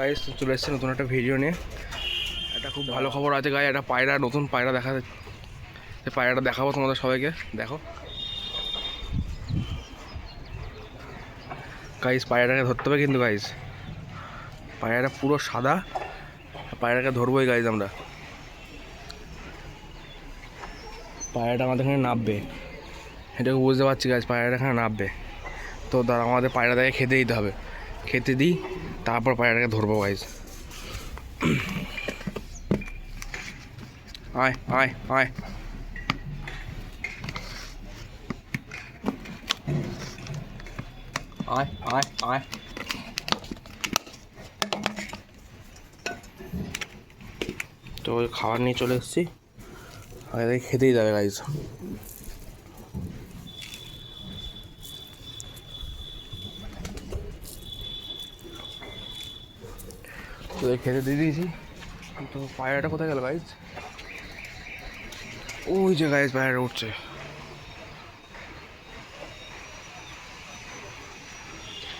Guys চলে এসেছে নতুন একটা ভিডিও নিয়ে। একটা খুব ভালো খবর আছে গায়ে একটা পায়রা, নতুন পায়রা দেখা সেই পায়রাটা দেখাবো তোমাদের সবাইকে, দেখো। গাইস পায়রাটাকে ধরতে হবে কিন্তু গাইস পায়রাটা পুরো সাদা, পায়রাটাকে ধরবোই গাইজ আমরা। পায়রাটা আমাদের এখানে নামবে এটাকে বুঝতে পারছি গাইজ পায়রাটা এখানে নামবে তো দাঁড়া আমাদের পায়রাটাকে খেতে দিতে হবে। খেতে দিই। তারপর পায়রাটাকে ধরবো গাইজ আয় আয় আয়। আয় আয় আয়। তো খাবার নিয়ে চলে এসেছি। আর খেতেই যাবে গাইজ তো এদের খেতে দিয়ে দিয়েছি। তো পায়রাটা কোথায় গেল গাইজ ওই যে গাইজ পায়রাটা উঠছে।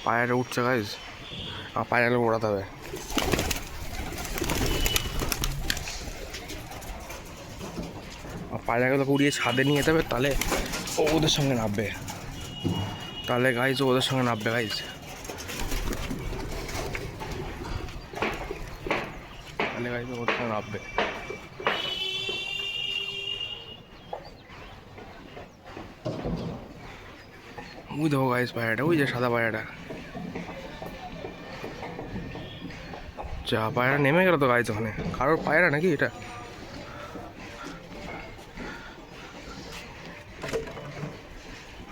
পায়রাটা উঠছে গাইজ আর পায়রাটা ওড়াতে হবে। পায়রাগুলোকে উড়িয়ে ছাদে নিয়ে যেতে হবে, তাহলে ও ওদের সঙ্গে নামবে। তাহলে গাইজ ওদের সঙ্গে নামবে গাইজ ও ওদের সঙ্গে নামবে ওই দেখো গাইজ পায়রাটা ওই যে সাদা পায়রাটা যা পায়রা নেমে গেল তো গাইজ ওখানে। কারোর পায়রা নাকি এটা?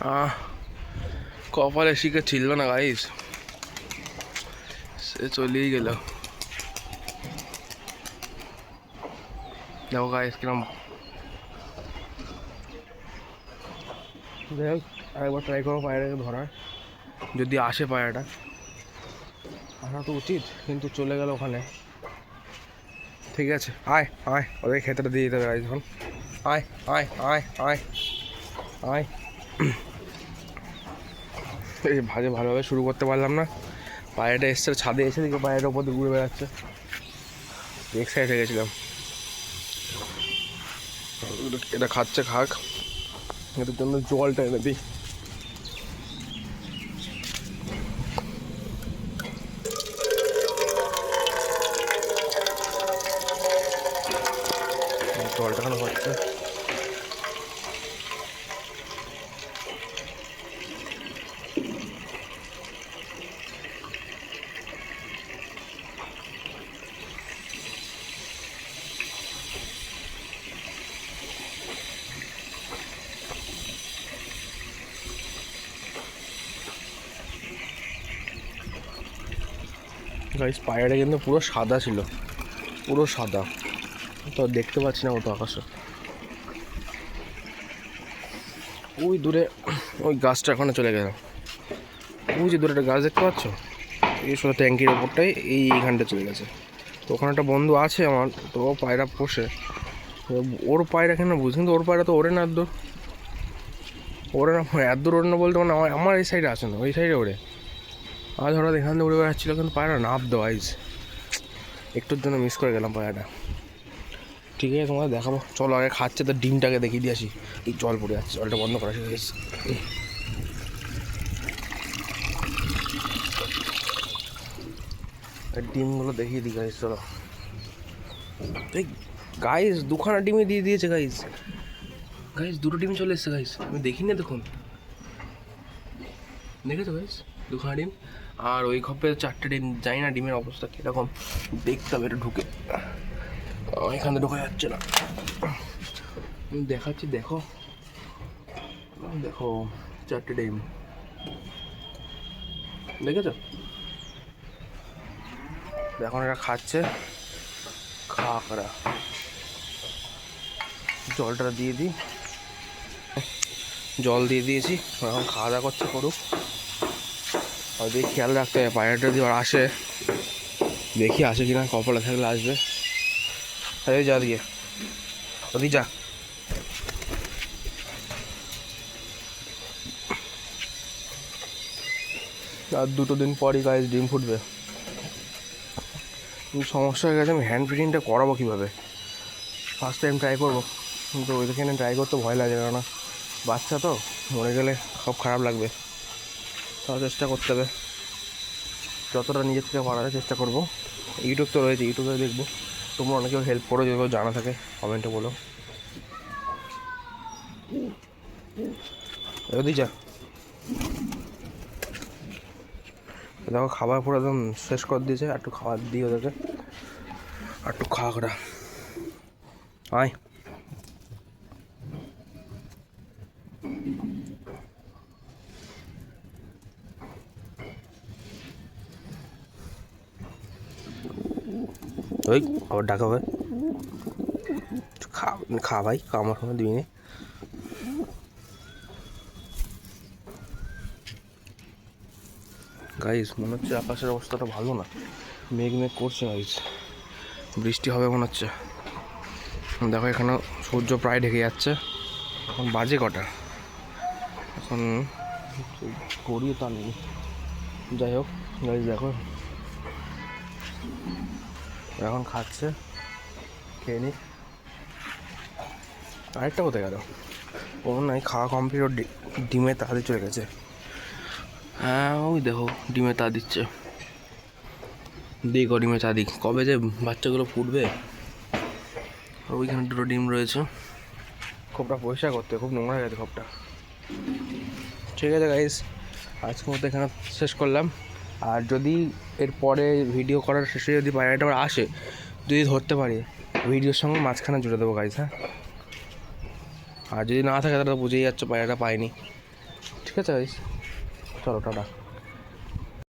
আহ, কপালে শিখে ছিল না গাইস সে চলেই গেল। দেখো গাইস কিরম যাই হোক আরেকবার ট্রাই করো পায়রাকে ধরার যদি আসে পায়রাটা আসা তো উচিত কিন্তু চলে গেল ওখানে ঠিক আছে আয় আয় ওদের ক্ষেত্রে দিয়ে দিতে হবে গাইস এখন আয় আয় আয় আয় আয় এই ভাজে ভালোভাবে শুরু করতে পারলাম না। পায়রাটা এসছে ছাদে এসে দিকে পায়রাটার উপর দিয়ে ঘুরে বেড়াচ্ছে। এক্সাইট হয়ে গেছিলাম। এটা খাচ্ছে খাক। এটার জন্য জলটা এনে দিই। জলটা খাচ্ছে গাইস পায়রাটা কিন্তু পুরো সাদা ছিল। পুরো সাদা। তো দেখতে পাচ্ছি না মতো আকাশে। ওই দূরে, ওই গাছটা এখনও চলে গেল। ওই যে দূরে একটা গাছ দেখতে পাচ্ছ? এই শুধু ট্যাঙ্কির ওপরটাই এই এইখানটা চলে গেছে। তো ওখানে একটা বন্ধু আছে আমার, তো ও পায়রা পোষে। ওর পায়রা কেন বুঝি? কিন্তু ওর পায়রা তো ওরে না, এত ওরে না, এত দূর ওরে না বলতে মানে আমার আমার এই সাইডে আসে না, ওই সাইডে ওরে। আজ হঠাৎ এখান থেকে উড়ে বেড়াচ্ছিল, কিন্তু পায়রা নাপ দেওয়া আইজ একটুর জন্য মিস করে গেলাম পায়রাটা। ঠিক আছে, তোমাদের দেখাবো। চলো, আগে খাচ্ছে তো ডিমটাকে দেখিয়ে দিয়ে আসি। এই জল পড়ে যাচ্ছে, জলটা বন্ধ করা গেছে ডিমগুলো দেখিয়ে দিই গাইস চলো। এই গাইস দুখানা ডিমই দিয়ে দিয়েছে গাইস গাইস দুটো ডিম চলে এসছে গাইস আমি দেখিনি দেখুন। দেখেছ গাইস দুখানা ডিম। আর ওই খপে চারটে ডিম, জানি না ডিমের অবস্থা কীরকম। দেখতে হবে এটা ঢুকে। এখানে ঢোকা যাচ্ছে না। দেখাচ্ছি, দেখো। দেখো, চারটে ডিম। দেখেছ? এখন এরা খাচ্ছে। খাক এরা জলটা দিয়ে দিই। জল দিয়ে দিয়েছি। এখন খাওয়া দাওয়া করছে করুক। দেখি খেয়াল রাখতে হবে, পায়রাটা যদি ওর আসে, দেখি আসে কিনা, কপালে থাকলে আসবে। আরে যা দিয়ে ওদিকে যা। আর দুটো দিন পরই গায়ে ডিম ফুটবে। সমস্যা হয়ে গেছে, আমি হ্যান্ড ফিডিংটা করাবো কীভাবে? ফার্স্ট টাইম ট্রাই করব, কিন্তু ওইখানে ট্রাই করতে ভয় লাগে কেননা বাচ্চা তো, মরে গেলে সব খারাপ লাগবে। তাও চেষ্টা করতে হবে। যতটা নিজের থেকে পারা চেষ্টা করব। ইউটিউব তো রয়েছে ইউটিউবে দেখব। তোমরা অনেকেও হেল্প করো, যদি জানা থাকে কমেন্টে বলো। যদি যা দেখো, খাবার পুরো একদম শেষ করে দিয়েছে। একটু খাবার দিই ওদেরকে। একটু খাওয়া আয়। ওই আবার ডাকা হবে খা খা ভাই কামড় ফামড় দিবি নে। গাইস মনে হচ্ছে আকাশের অবস্থাটা ভালো না। মেঘ মেঘ করছে গাইস বৃষ্টি হবে মনে হচ্ছে। দেখো এখানে সূর্য প্রায় ঢেকে যাচ্ছে। এখন বাজে কটা? এখন গড়িয়ে তা নেই। যাই হোক গাইস দেখো। এখন খাচ্ছে। খেয়ে নি। আরেকটা কোথায় গেল? ও নাই খাওয়া কমপ্লিট ওর ডি- ডিমে তাড়াতাড়ি চলে গেছে। হ্যাঁ ওই দেখো ডিমে তা দিচ্ছে। দিক ও ডিমে চা দিক কবে যে বাচ্চাগুলো ফুটবে। ওইখানে দুটো ডিম রয়েছে। খোপটা পরিষ্কার করতে, খুব নোংরা গেছে খোপটা। ঠিক আছে গাইস আজকে মতো এখানে শেষ করলাম। আর যদি এরপরে ভিডিও করার শেষে যদি পায়রাটা আবার আসে, যদি ধরতে পারি ভিডিওর সঙ্গে মাঝখানে জুড়ে দেবো গাইস হ্যাঁ? আর যদি না থাকে, তাহলে বুঝেই যাচ্ছে পায়রাটা পাইনি। ঠিক আছে গাইস চলো, টাটা।